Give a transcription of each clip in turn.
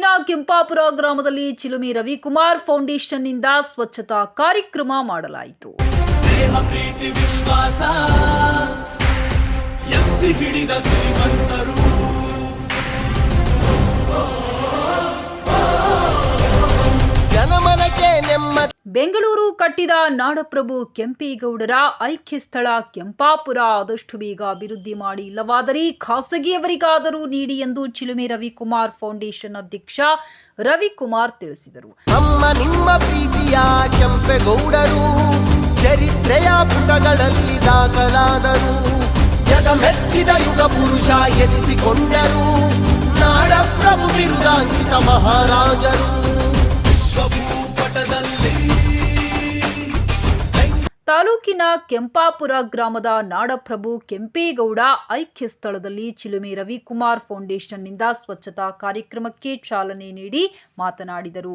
ತಾಲೂಕಿನ ಕೆಂಪಾಪುರ ಗ್ರಾಮದಲ್ಲಿ ಚಿಲುಮಿ ರವಿಕುಮಾರ್ ಫೌಂಡೇಶನ್ನಿಂದ ಸ್ವಚ್ಛತಾ ಕಾರ್ಯಕ್ರಮ ಮಾಡಲಾಯಿತು. ವಿಶ್ವಾಸ ಹಿಡಿದ ಶ್ರೀಮಂತರು. ಬೆಂಗಳೂರು ಕಟ್ಟಿದ ನಾಡಪ್ರಭು ಕೆಂಪೇಗೌಡರ ಐಕ್ಯ ಸ್ಥಳ ಕೆಂಪಾಪುರ ಆದಷ್ಟು ಬೇಗ ಅಭಿವೃದ್ಧಿ ಮಾಡಿ ಇಲ್ಲವಾದರೆ ಖಾಸಗಿಯವರಿಗಾದರೂ ನೀಡಿ ಎಂದು ಚಿಲುಮೆ ರವಿಕುಮಾರ್ ಫೌಂಡೇಶನ್ ಅಧ್ಯಕ್ಷ ರವಿಕುಮಾರ್ ತಿಳಿಸಿದರು. ನಮ್ಮ ನಿಮ್ಮ ಪ್ರೀತಿಯ ಕೆಂಪೇಗೌಡರು, ಚರಿತ್ರೆಯ ಪುಟಗಳಲ್ಲಿ ದಾಖಲಾದರು ಜಗ ಮೆಚ್ಚಿದ ಯುಗ ಪುರುಷ ಎನಿಸಿಕೊಂಡರು, ನಾಡಪ್ರಭು ಬಿರುದಾಂಕಿತ ಮಹಾರಾಜರು. ತಾಲೂಕಿನ ಕೆಂಪಾಪುರ ಗ್ರಾಮದ ನಾಡಪ್ರಭು ಕೆಂಪೇಗೌಡ ಐಕ್ಯ ಸ್ಥಳದಲ್ಲಿ ಚಿಲುಮೆ ರವಿಕುಮಾರ್ ಫೌಂಡೇಶನ್ನಿಂದ ಸ್ವಚ್ಛತಾ ಕಾರ್ಯಕ್ರಮಕ್ಕೆ ಚಾಲನೆ ನೀಡಿ ಮಾತನಾಡಿದರು.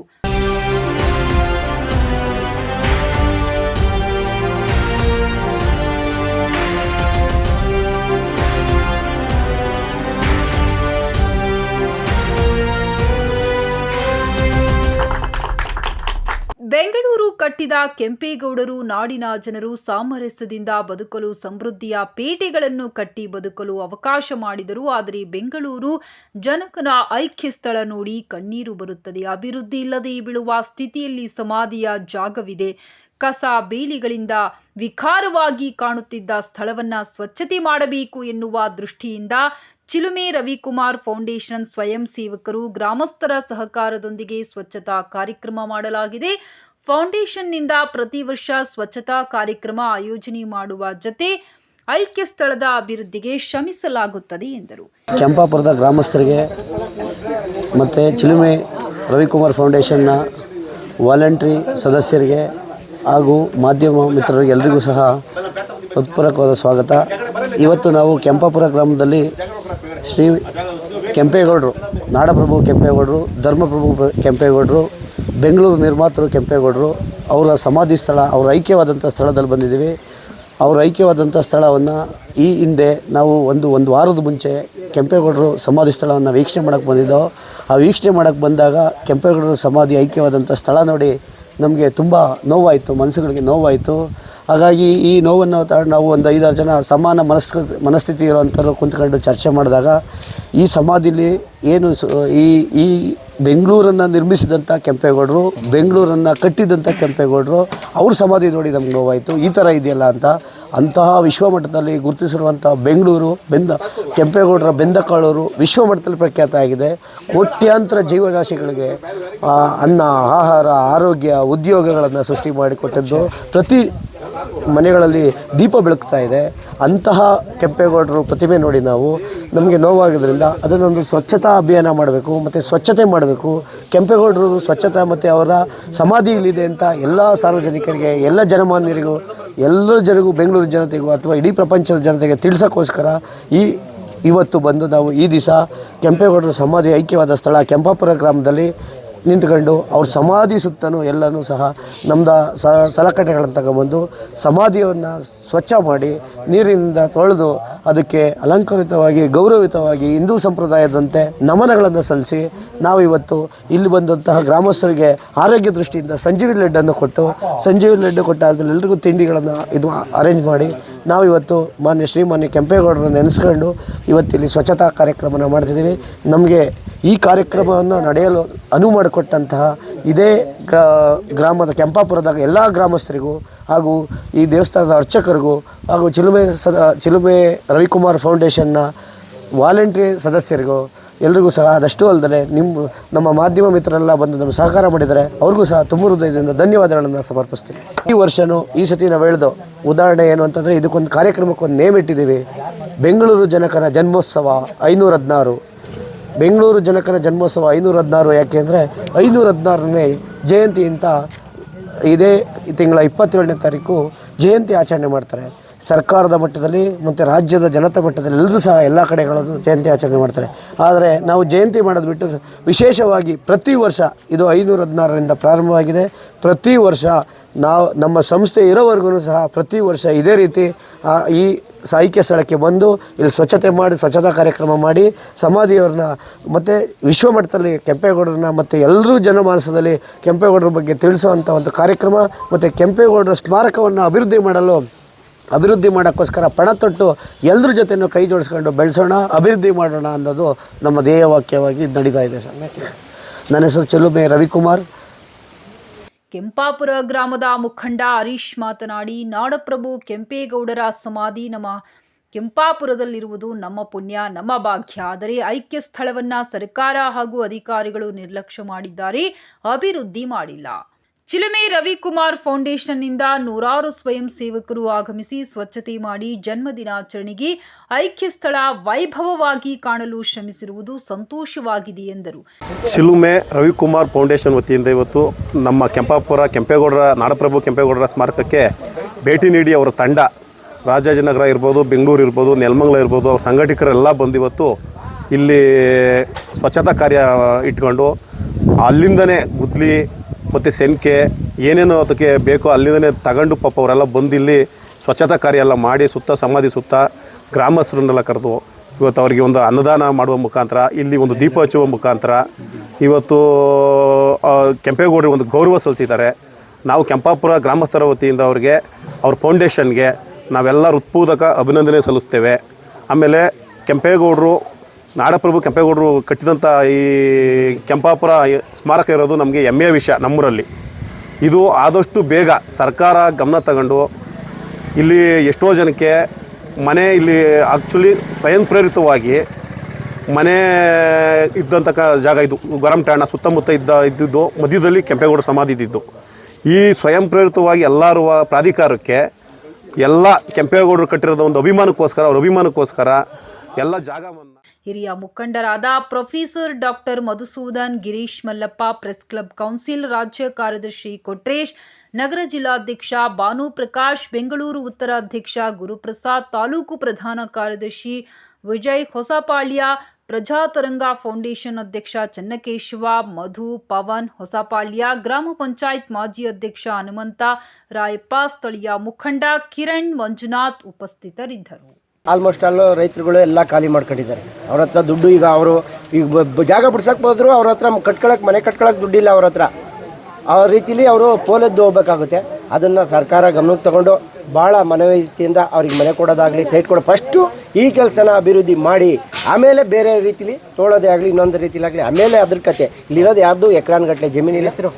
ಬೆಂಗಳೂರು ಕಟ್ಟಿದ ಕೆಂಪೇಗೌಡರು ನಾಡಿನ ಜನರು ಸಾಮರಸ್ಯದಿಂದ ಬದುಕಲು ಸಮೃದ್ಧಿಯ ಪೇಟೆಗಳನ್ನು ಕಟ್ಟಿ ಬದುಕಲು ಅವಕಾಶ ಮಾಡಿದರು. ಆದರೆ ಬೆಂಗಳೂರು ಜನಕನ ಐಕ್ಯ ಸ್ಥಳ ನೋಡಿ ಕಣ್ಣೀರು ಬರುತ್ತದೆ. ಅಭಿವೃದ್ಧಿ ಇಲ್ಲದೆ ಬೀಳುವ ಸ್ಥಿತಿಯಲ್ಲಿ ಸಮಾಧಿಯ ಜಾಗವಿದೆ. ಕಸ ಬೇಲಿಗಳಿಂದ ವಿಕಾರವಾಗಿ ಕಾಣುತ್ತಿದ್ದ ಸ್ಥಳವನ್ನ ಸ್ವಚ್ಛತೆ ಮಾಡಬೇಕು ಎನ್ನುವ ದೃಷ್ಟಿಯಿಂದ ಚಿಲುಮೆ ರವಿಕುಮಾರ್ ಫೌಂಡೇಶನ್ ಸ್ವಯಂ ಸೇವಕರು ಗ್ರಾಮಸ್ಥರ ಸಹಕಾರದೊಂದಿಗೆ ಸ್ವಚ್ಛತಾ ಕಾರ್ಯಕ್ರಮ ಮಾಡಲಾಗಿದೆ. ಫೌಂಡೇಶನ್ನಿಂದ ಪ್ರತಿ ವರ್ಷ ಸ್ವಚ್ಛತಾ ಕಾರ್ಯಕ್ರಮ ಆಯೋಜನೆ ಮಾಡುವ ಜತೆ ಐಕ್ಯ ಸ್ಥಳದ ಅಭಿವೃದ್ಧಿಗೆ ಶ್ರಮಿಸಲಾಗುತ್ತದೆ ಎಂದರು. ಕೆಂಪಾಪುರದ ಗ್ರಾಮಸ್ಥರಿಗೆ ಮತ್ತು ಚಿಲುಮೆ ರವಿಕುಮಾರ್ ಫೌಂಡೇಶನ್ನ ವಾಲಂಟ್ರಿ ಸದಸ್ಯರಿಗೆ ಹಾಗೂ ಮಾಧ್ಯಮ ಮಿತ್ರರಿಗೆ ಎಲ್ರಿಗೂ ಸಹ ಹೃತ್ಪೂರ್ವಕವಾದ ಸ್ವಾಗತ. ಇವತ್ತು ನಾವು ಕೆಂಪಾಪುರ ಗ್ರಾಮದಲ್ಲಿ ಶ್ರೀ ಕೆಂಪೇಗೌಡರು, ನಾಡಪ್ರಭು ಕೆಂಪೇಗೌಡರು, ಧರ್ಮಪ್ರಭು ಪ್ರ- ಕೆಂಪೇಗೌಡರು, ಬೆಂಗಳೂರು ನಿರ್ಮಾತೃ ಕೆಂಪೇಗೌಡರು, ಅವರ ಸಮಾಧಿ ಸ್ಥಳ, ಅವರ ಐಕ್ಯವಾದಂಥ ಸ್ಥಳದಲ್ಲಿ ಬಂದಿದ್ದೀವಿ. ಅವರ ಐಕ್ಯವಾದಂಥ ಸ್ಥಳವನ್ನು ಈ ಹಿಂದೆ ನಾವು ಒಂದು ಒಂದು ವಾರದ ಮುಂಚೆ ಕೆಂಪೇಗೌಡರು ಸಮಾಧಿ ಸ್ಥಳವನ್ನು ವೀಕ್ಷಣೆ ಮಾಡೋಕ್ಕೆ ಬಂದಿದ್ದೋ, ಆ ವೀಕ್ಷಣೆ ಮಾಡೋಕ್ಕೆ ಬಂದಾಗ ಕೆಂಪೇಗೌಡರು ಸಮಾಧಿ ಐಕ್ಯವಾದಂಥ ಸ್ಥಳ ನೋಡಿ ನಮಗೆ ತುಂಬ ನೋವಾಯಿತು, ಮನಸ್ಸುಗಳಿಗೆ ನೋವಾಯಿತು. ಹಾಗಾಗಿ ಈ ನೋವನ್ನು ನಾವು ಒಂದು ಐದಾರು ಜನ ಸಮಾನ ಮನಸ್ ಮನಸ್ಥಿತಿ ಇರೋವಂಥವ್ರು ಕುಂತ್ಕೊಂಡು ಚರ್ಚೆ ಮಾಡಿದಾಗ ಈ ಸಮಾಧಿಲಿ ಏನು ಈ ಈ ಬೆಂಗಳೂರನ್ನು ನಿರ್ಮಿಸಿದಂಥ ಕೆಂಪೇಗೌಡರು, ಬೆಂಗಳೂರನ್ನು ಕಟ್ಟಿದಂಥ ಕೆಂಪೇಗೌಡರು, ಅವ್ರ ಸಮಾಧಿ ನೋಡಿ ನಮ್ಗೆ ನೋವಾಯಿತು. ಈ ಥರ ಇದೆಯಲ್ಲ ಅಂತ ಅಂತಹ ವಿಶ್ವಮಟ್ಟದಲ್ಲಿ ಗುರುತಿಸಿರುವಂಥ ಬೆಂಗಳೂರು, ಬೆಂದ, ಕೆಂಪೇಗೌಡರ ಬೆಂದಕಾಳೂರು ವಿಶ್ವಮಟ್ಟದಲ್ಲಿ ಪ್ರಖ್ಯಾತ ಆಗಿದೆ. ಕೋಟ್ಯಾಂತರ ಜೀವರಾಶಿಗಳಿಗೆ ಅನ್ನ, ಆಹಾರ, ಆರೋಗ್ಯ, ಉದ್ಯೋಗಗಳನ್ನು ಸೃಷ್ಟಿ ಮಾಡಿಕೊಟ್ಟದ್ದು ಪ್ರತಿ ಮನೆಗಳಲ್ಲಿ ದೀಪ ಬೆಳಗ್ತಾ ಇದೆ. ಅಂತಹ ಕೆಂಪೇಗೌಡರು ಪ್ರತಿಮೆ ನೋಡಿ ನಾವು. ನಮಗೆ ನೋವಾಗಿದ್ದರಿಂದ ಅದನ್ನೊಂದು ಸ್ವಚ್ಛತಾ ಅಭಿಯಾನ ಮಾಡಬೇಕು, ಮತ್ತು ಸ್ವಚ್ಛತೆ ಮಾಡಬೇಕು. ಕೆಂಪೇಗೌಡರು ಸ್ವಚ್ಛತೆ ಮತ್ತು ಅವರ ಸಮಾಧಿ ಇಲ್ಲಿದೆ ಅಂತ ಎಲ್ಲ ಸಾರ್ವಜನಿಕರಿಗೆ, ಎಲ್ಲ ಜನಮಾನ್ಯರಿಗೂ ಎಲ್ಲ ಜನರಿಗೂ, ಬೆಂಗಳೂರು ಜನತೆಗೂ ಅಥವಾ ಇಡೀ ಪ್ರಪಂಚದ ಜನತೆಗೆ ತಿಳಿಸೋಕ್ಕೋಸ್ಕರ ಈ ಇವತ್ತು ಬಂದು ನಾವು ಈ ದಿವಸ ಕೆಂಪೇಗೌಡರ ಸಮಾಧಿ, ಐಕ್ಯವಾದ ಸ್ಥಳ ಕೆಂಪಾಪುರ ಗ್ರಾಮದಲ್ಲಿ ನಿಂತ್ಕೊಂಡು ಅವ್ರ ಸಮಾಧಿ ಸುತ್ತಲೂ ಎಲ್ಲನೂ ಸಹ ನಮ್ದು ಸ ಸಲಕರಣೆಗಳನ್ನು ತಗೊಂಬಂದು ಸಮಾಧಿಯನ್ನು ಸ್ವಚ್ಛ ಮಾಡಿ ನೀರಿನಿಂದ ತೊಳೆದು ಅದಕ್ಕೆ ಅಲಂಕೃತವಾಗಿ, ಗೌರವಿತವಾಗಿ ಹಿಂದೂ ಸಂಪ್ರದಾಯದಂತೆ ನಮನಗಳನ್ನು ಸಲ್ಲಿಸಿ ನಾವು ಇವತ್ತು ಇಲ್ಲಿ ಬಂದಂತಹ ಗ್ರಾಮಸ್ಥರಿಗೆ ಆರೋಗ್ಯ ದೃಷ್ಟಿಯಿಂದ ಸಂಜೀವಿ ಲಡ್ಡನ್ನು ಕೊಟ್ಟು ಸಂಜೀವಿ ಲಡ್ಡು ಕೊಟ್ಟಾದ್ಮೇಲೆ ಎಲ್ಲರಿಗೂ ತಿಂಡಿಗಳನ್ನು ಇದು ಅರೇಂಜ್ ಮಾಡಿ ನಾವು ಇವತ್ತು ಮಾನ್ಯ ಶ್ರೀಮಾನ್ಯ ಕೆಂಪೇಗೌಡರನ್ನು ನೆನೆಸ್ಕೊಂಡು ಇವತ್ತಿಲ್ಲಿ ಸ್ವಚ್ಛತಾ ಕಾರ್ಯಕ್ರಮನ ಮಾಡ್ತಿದ್ದೀವಿ. ನಮಗೆ ಈ ಕಾರ್ಯಕ್ರಮವನ್ನು ನಡೆಯಲು ಅನುವು ಮಾಡಿಕೊಟ್ಟಂತಹ ಇದೇ ಗ್ರಾ- ಗ್ರಾಮದ ಕೆಂಪಾಪುರದಾಗ ಎಲ್ಲ ಗ್ರಾಮಸ್ಥರಿಗೂ ಹಾಗೂ ಈ ದೇವಸ್ಥಾನದ ಅರ್ಚಕರಿಗೂ ಹಾಗೂ ಚಿಲುಮೆ ಸದ, ಚಿಲುಮೆ ರವಿಕುಮಾರ್ ಫೌಂಡೇಶನ್ನ ವಾಲಂಟ್ರಿ ಸದಸ್ಯರಿಗೂ ಎಲ್ರಿಗೂ ಸಹ ಅದಷ್ಟು ಅಲ್ಲದೆ ನಿಮ್ಮ ನಮ್ಮ ಮಾಧ್ಯಮ ಮಿತ್ರರೆಲ್ಲ ಬಂದು ನಮ್ಮ ಸಹಕಾರ ಮಾಡಿದರೆ ಅವ್ರಿಗೂ ಸಹ ತುಂಬ ಹೃದಯದಿಂದ ಧನ್ಯವಾದಗಳನ್ನು ಸಮರ್ಪಿಸ್ತೀನಿ. ಈ ವರ್ಷವೂ ಈ ಸತಿ ನಾವು ಹೇಳ್ದು ಉದಾಹರಣೆ ಏನು ಅಂತಂದರೆ ಇದಕ್ಕೊಂದು ಕಾರ್ಯಕ್ರಮಕ್ಕೊಂದು ನೇಮ್ ಇಟ್ಟಿದ್ದೀವಿ. ಬೆಂಗಳೂರು ಜನಕನ ಜನ್ಮೋತ್ಸವ ಐನೂರ ಹದಿನಾರು ಬೆಂಗಳೂರು ಜನಕನ ಜನ್ಮೋತ್ಸವ ಐನೂರ ಹದಿನಾರು ಯಾಕೆ ಅಂದರೆ ಐನೂರ ಹದಿನಾರನೇ ಜಯಂತಿ ಇದೇ ತಿಂಗಳ ಇಪ್ಪತ್ತೇಳನೇ ತಾರೀಕು ಜಯಂತಿ ಆಚರಣೆ ಮಾಡ್ತಾರೆ. ಸರ್ಕಾರದ ಮಟ್ಟದಲ್ಲಿ ಮತ್ತು ರಾಜ್ಯದ ಜನತಾ ಮಟ್ಟದಲ್ಲಿ ಎಲ್ಲರೂ ಸಹ ಎಲ್ಲ ಕಡೆಗಳಲ್ಲೂ ಜಯಂತಿ ಆಚರಣೆ ಮಾಡ್ತಾರೆ. ಆದರೆ ನಾವು ಜಯಂತಿ ಮಾಡೋದು ಬಿಟ್ಟು ವಿಶೇಷವಾಗಿ ಪ್ರತಿ ವರ್ಷ ಇದು ಐನೂರ ಹದಿನಾರರಿಂದ ಪ್ರಾರಂಭವಾಗಿದೆ. ಪ್ರತಿ ವರ್ಷ ನಾವು ನಮ್ಮ ಸಂಸ್ಥೆ ಇರೋವರೆಗೂ ಸಹ ಪ್ರತಿ ವರ್ಷ ಇದೇ ರೀತಿ ಈ ಸಾಹಿತ್ಯ ಸ್ಥಳಕ್ಕೆ ಬಂದು ಇಲ್ಲಿ ಸ್ವಚ್ಛತೆ ಮಾಡಿ, ಸ್ವಚ್ಛತಾ ಕಾರ್ಯಕ್ರಮ ಮಾಡಿ ಸಮಾಧಿಯವ್ರನ್ನ ಮತ್ತು ವಿಶ್ವಮಟ್ಟದಲ್ಲಿ ಕೆಂಪೇಗೌಡರನ್ನ ಮತ್ತು ಎಲ್ಲರೂ ಜನಮಾನಸದಲ್ಲಿ ಕೆಂಪೇಗೌಡರ ಬಗ್ಗೆ ತಿಳಿಸುವಂಥ ಒಂದು ಕಾರ್ಯಕ್ರಮ ಮತ್ತು ಕೆಂಪೇಗೌಡರ ಸ್ಮಾರಕವನ್ನು ಅಭಿವೃದ್ಧಿ ಮಾಡಲು ಅಭಿವೃದ್ಧಿ ಮಾಡೋಕ್ಕೋಸ್ಕರ ಪಣ ತೊಟ್ಟು ಎಲ್ಲರ ಜೊತೆನೂ ಕೈ ಜೋಡಿಸ್ಕೊಂಡು ಬೆಳೆಸೋಣ ಅಭಿವೃದ್ಧಿ ಮಾಡೋಣ ಅನ್ನೋದು ನಮ್ಮ ಧ್ಯೇಯವಾಕ್ಯವಾಗಿ ನಡೀತಾ ಇದೆ ಸರ್. ನನ್ನ ಹೆಸರು ಚೆಲುಮೆ ರವಿಕುಮಾರ್. ಕೆಂಪಾಪುರ ಗ್ರಾಮದ ಮುಖಂಡ ಹರೀಶ್ ಮಾತನಾಡಿ ನಾಡಪ್ರಭು ಕೆಂಪೇಗೌಡರ ಸಮಾಧಿ ನಮ್ಮ ಕೆಂಪಾಪುರದಲ್ಲಿರುವುದು ನಮ್ಮ ಪುಣ್ಯ ನಮ್ಮ ಭಾಗ್ಯ. ಆದರೆ ಐಕ್ಯ ಸ್ಥಳವನ್ನು ಸರ್ಕಾರ ಹಾಗೂ ಅಧಿಕಾರಿಗಳು ನಿರ್ಲಕ್ಷ್ಯ ಮಾಡಿದ್ದಾರೆ ಅಭಿವೃದ್ಧಿ ಮಾಡಿಲ್ಲ. ಚಿಲುಮೆ ರವಿಕುಮಾರ್ ಫೌಂಡೇಶನ್ನಿಂದ ನೂರಾರು ಸ್ವಯಂ ಸೇವಕರು ಆಗಮಿಸಿ ಸ್ವಚ್ಛತೆ ಮಾಡಿ ಜನ್ಮದಿನಾಚರಣೆಗೆ ಐಕ್ಯ ಸ್ಥಳ ವೈಭವವಾಗಿ ಕಾಣಲು ಶ್ರಮಿಸಿರುವುದು ಸಂತೋಷವಾಗಿದೆ ಎಂದರು. ಚಿಲುಮೆ ರವಿಕುಮಾರ್ ಫೌಂಡೇಶನ್ ವತಿಯಿಂದ ಇವತ್ತು ನಮ್ಮ ಕೆಂಪಾಪುರ, ಕೆಂಪೇಗೌಡರ, ನಾಡಪ್ರಭು ಕೆಂಪೇಗೌಡರ ಸ್ಮಾರಕಕ್ಕೆ ಭೇಟಿ ನೀಡಿ ಅವರ ತಂಡ, ರಾಜಾಜಿನಗರ ಇರ್ಬೋದು, ಬೆಂಗಳೂರು ಇರ್ಬೋದು, ನೆಲಮಂಗಲ ಇರ್ಬೋದು, ಅವ್ರ ಸಂಘಟಕರೆಲ್ಲ ಬಂದಿವತ್ತು ಇಲ್ಲಿ ಸ್ವಚ್ಛತಾ ಕಾರ್ಯ ಇಟ್ಕೊಂಡು ಅಲ್ಲಿಂದನೇ ಗುದ್ಲಿ ಮತ್ತು ಸೆನ್ಕೆ, ಏನೇನು ಅದಕ್ಕೆ ಬೇಕೋ ಅಲ್ಲಿಂದನೇ ತಗೊಂಡು ಪಾಪ ಅವರೆಲ್ಲ ಬಂದು ಇಲ್ಲಿ ಸ್ವಚ್ಛತಾ ಕಾರ್ಯ ಎಲ್ಲ ಮಾಡಿ ಸುತ್ತ ಸಮಾಧಿ ಸುತ್ತ ಗ್ರಾಮಸ್ಥರನ್ನೆಲ್ಲ ಕರೆದು ಇವತ್ತು ಅವರಿಗೆ ಒಂದು ಅನ್ನದಾನ ಮಾಡುವ ಮುಖಾಂತರ, ಇಲ್ಲಿ ಒಂದು ದೀಪ ಹಚ್ಚುವ ಮುಖಾಂತರ ಇವತ್ತು ಕೆಂಪೇಗೌಡರಿಗೆ ಒಂದು ಗೌರವ ಸಲ್ಲಿಸಿದ್ದಾರೆ. ನಾವು ಕೆಂಪಾಪುರ ಗ್ರಾಮಸ್ಥರ ವತಿಯಿಂದ ಅವ್ರಿಗೆ ಅವ್ರ ಫೌಂಡೇಶನ್ಗೆ ನಾವೆಲ್ಲ ಹೃತ್ಪೂರ್ವಕ ಅಭಿನಂದನೆ ಸಲ್ಲಿಸ್ತೇವೆ. ಆಮೇಲೆ ಕೆಂಪೇಗೌಡರು ನಾಡಪ್ರಭು ಕೆಂಪೇಗೌಡರು ಕಟ್ಟಿದಂಥ ಈ ಕೆಂಪಾಪುರ ಸ್ಮಾರಕ ಇರೋದು ನಮಗೆ ಹೆಮ್ಮೆಯ ವಿಷಯ ನಮ್ಮೂರಲ್ಲಿ. ಇದು ಆದಷ್ಟು ಬೇಗ ಸರ್ಕಾರ ಗಮನ ತಗೊಂಡು ಇಲ್ಲಿ ಎಷ್ಟೋ ಜನಕ್ಕೆ ಮನೆ ಇಲ್ಲಿ ಆ್ಯಕ್ಚುಲಿ ಸ್ವಯಂ ಪ್ರೇರಿತವಾಗಿ ಮನೆ ಇದ್ದಂಥ ಜಾಗ ಇದು. ಗರಂ ಠಾಣ ಸುತ್ತಮುತ್ತ ಇದ್ದ ಇದ್ದಿದ್ದು ಮಧ್ಯದಲ್ಲಿ ಕೆಂಪೇಗೌಡ ಸಮಾಧಿ ಇದ್ದಿದ್ದು. ಈ ಸ್ವಯಂ ಪ್ರೇರಿತವಾಗಿ ಎಲ್ಲರೂ ಪ್ರಾಧಿಕಾರಕ್ಕೆ ಎಲ್ಲ ಕೆಂಪೇಗೌಡರು ಕಟ್ಟಿರೋದು ಒಂದು ಅಭಿಮಾನಕ್ಕೋಸ್ಕರ ಅವ್ರ ಅಭಿಮಾನಕ್ಕೋಸ್ಕರ ಎಲ್ಲ ಜಾಗವನ್ನು ಹಿರಿಯ ಮುಖಂಡರಾದ professor doctor Madhusudan, Girish Mallappa, press club council ರಾಜ್ಯ ಕಾರ್ಯದರ್ಶಿ ಕೊಟ್ರೇಶ್, ನಗರ ಜಿಲ್ಲಾಧ್ಯಕ್ಷ ಭಾನು ಪ್ರಕಾಶ್, ಬೆಂಗಳೂರು ಉತ್ತರ ಅಧ್ಯಕ್ಷ ಗುರುಪ್ರಸಾದ್, ತಾಲೂಕು ಪ್ರಧಾನ ಕಾರ್ಯದರ್ಶಿ ವಿಜಯ್ ಹೊಸಪಾಳ್ಯ, ಪ್ರಜಾತರಂಗ ಫೌಂಡೇಶನ್ ಅಧ್ಯಕ್ಷ ಚನ್ನಕೇಶವ, ಮಧು ಪವನ್ ಹೊಸಪಾಳ್ಯ, ಗ್ರಾಮ ಪಂಚಾಯತ್ ಮಾಜಿ ಅಧ್ಯಕ್ಷ ಹನುಮಂತ ರಾಯಪ್ಪ, ಸ್ಥಳೀಯ ಮುಖಂಡ ಕಿರಣ್ ಮಂಜುನಾಥ್ ಉಪಸ್ಥಿತರಿದ್ದರು. ಆಲ್ಮೋಸ್ಟ್ ಅಲ್ಲೂ ರೈತರುಗಳು ಎಲ್ಲ ಖಾಲಿ ಮಾಡ್ಕೊಂಡಿದ್ದಾರೆ. ಅವ್ರ ಹತ್ರ ದುಡ್ಡು ಈಗ ಅವರು ಈಗ ಜಾಗ ಬಿಡ್ಸಕ್ಕೆ ಹೋದ್ರು ಅವ್ರ ಹತ್ರ ಕಟ್ಕೊಳಕ್ಕೆ ಮನೆ ಕಟ್ಕೊಳಕ್ಕೆ ದುಡ್ಡಿಲ್ಲ ಅವ್ರ ಹತ್ರ. ಆ ರೀತಿಲಿ ಅವರು ಪೋಲೆದ್ದು ಹೋಗ್ಬೇಕಾಗುತ್ತೆ. ಅದನ್ನು ಸರ್ಕಾರ ಗಮನಕ್ಕೆ ತಗೊಂಡು ಭಾಳ ಮನವಿಯಿಂದ ಅವ್ರಿಗೆ ಮನೆ ಕೊಡೋದಾಗಲಿ, ಸೈಟ್ ಕೊಡೋ ಫಸ್ಟು ಈ ಕೆಲಸನ ಅಭಿವೃದ್ಧಿ ಮಾಡಿ, ಆಮೇಲೆ ಬೇರೆ ರೀತಿಲಿ ತೋಳೋದೇ ಆಗಲಿ, ಇನ್ನೊಂದು ರೀತಿಲಾಗಲಿ, ಆಮೇಲೆ ಅದ್ರ ಕತೆ. ಇಲ್ಲಿರೋದು ಯಾರ್ದು? ಎಕರಾನ್ಗಟ್ಟಲೆ ಜಮೀನಿಲ್ಲ. ಹೆಸರು